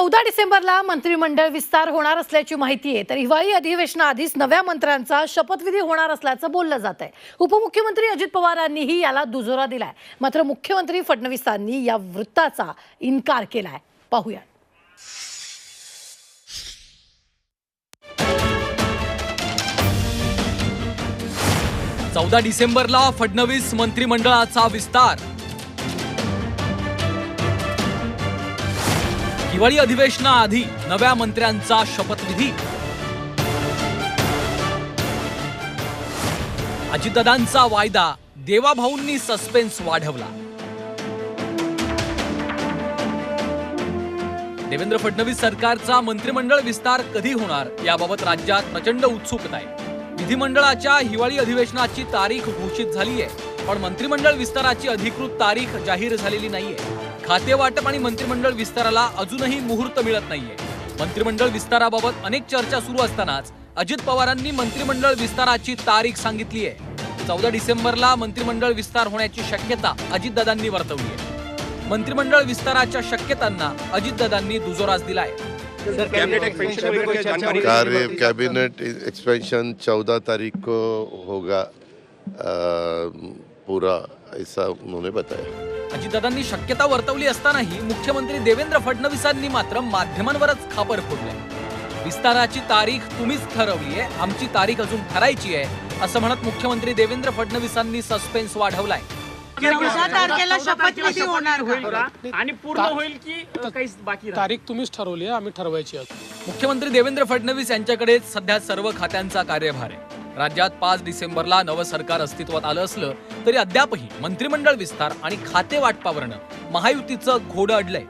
चौदा डिसेंबरला मंत्रिमंडळ विस्तार होणार असल्याची माहिती आहे तर हिवाळी अधिवेशनाआधीच नव्या मंत्र्यांचा शपथविधी होणार असल्याचं बोललं जात आहे उपमुख्यमंत्री अजित पवारांनीही याला दुजोरा दिलाय. मात्र मुख्यमंत्री फडणवीसांनी या वृत्ताचा इन्कार केलाय. पाहूया. चौदा डिसेंबरला फडणवीस मंत्रिमंडळाचा विस्तार हिवाळी अधिवेशनाआधी नव्या मंत्र्यांचा शपथविधी. अजितदादांचा वायदा देवाभाऊंनी सस्पेन्स वाढवला. देवेंद्र फडणवीस सरकारचा मंत्रिमंडळ विस्तार कधी होणार याबाबत राज्यात प्रचंड उत्सुकता आहे. विधिमंडळाच्या हिवाळी अधिवेशनाची तारीख घोषित झाली आहे पण मंत्रिमंडळ विस्ताराची अधिकृत तारीख जाहीर झालेली नाहीये. खाते वाटप आणि मंत्रिमंडळ विस्ताराला अजूनही मुहूर्त मिळत नाहीये. मंत्रिमंडळ विस्ताराबाबत अनेक चर्चा सुरू असतानाच अजित पवारांनी मंत्रिमंडळ विस्ताराची तारीख सांगितली आहे चौदा डिसेंबरला मंत्रिमंडळ विस्तार होण्याची शक्यता अजितदादांनी वर्तवली आहे मंत्रिमंडळ विस्ताराच्या शक्यतांना अजितदादांनी दुजोरास दिलाय. कार्य कैबिनेट एक्सपेंशन चौदह तारीख को होगा पूरा ऐसा उन्होंने बताया. अजितदादांनी शक्यता वर्तवली असतानाही मुख्यमंत्री देवेंद्र फडणवीसांनी मात्र माध्यमांवरच खापर फोडलंय विस्ताराची तारीख तुम्हीच ठरवली आहे आमची तारीख अजून ठरायची आहे असं म्हणत मुख्यमंत्री देवेंद्र फडणवीसांनी सस्पेन्स वाढवलाय. चौदा तारखेला शपथविधी होणार होईल. का? का आणि पूर्ण होईल की अ, काही बाकी राहील? तारीख तुम्हीच ठरवली आहे आम्ही ठरवायची मुख्यमंत्री देवेंद्र फडणवीस यांच्याकडे सध्या सर्व खात्यांचा कार्यभार आहे. राज्यात पाच डिसेंबरला नवं सरकार अस्तित्वात आलं असलं तरी अद्यापही मंत्रिमंडळ विस्तार आणि खाते वाटपावरनं महायुतीचं घोडं अडलंय.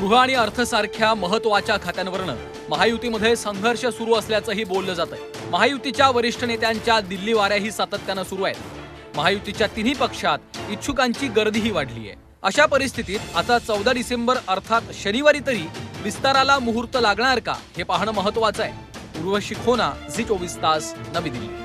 गृह आणि अर्थसारख्या महत्त्वाच्या खात्यांवरनं महायुतीमध्ये संघर्ष सुरू असल्याचंही बोललं जात आहे महायुतीच्या वरिष्ठ नेत्यांच्या दिल्ली वाऱ्याही सातत्यानं सुरू आहेत. महायुतीच्या तिन्ही पक्षात इच्छुकांची गर्दीही वाढली आहे अशा परिस्थितीत आता चौदा डिसेंबर अर्थात शनिवारी तरी विस्ताराला मुहूर्त लागणार का हे पाहणं महत्वाचं आहे. उर्वशी खोना झी चोवीस तास नवी दिल्ली.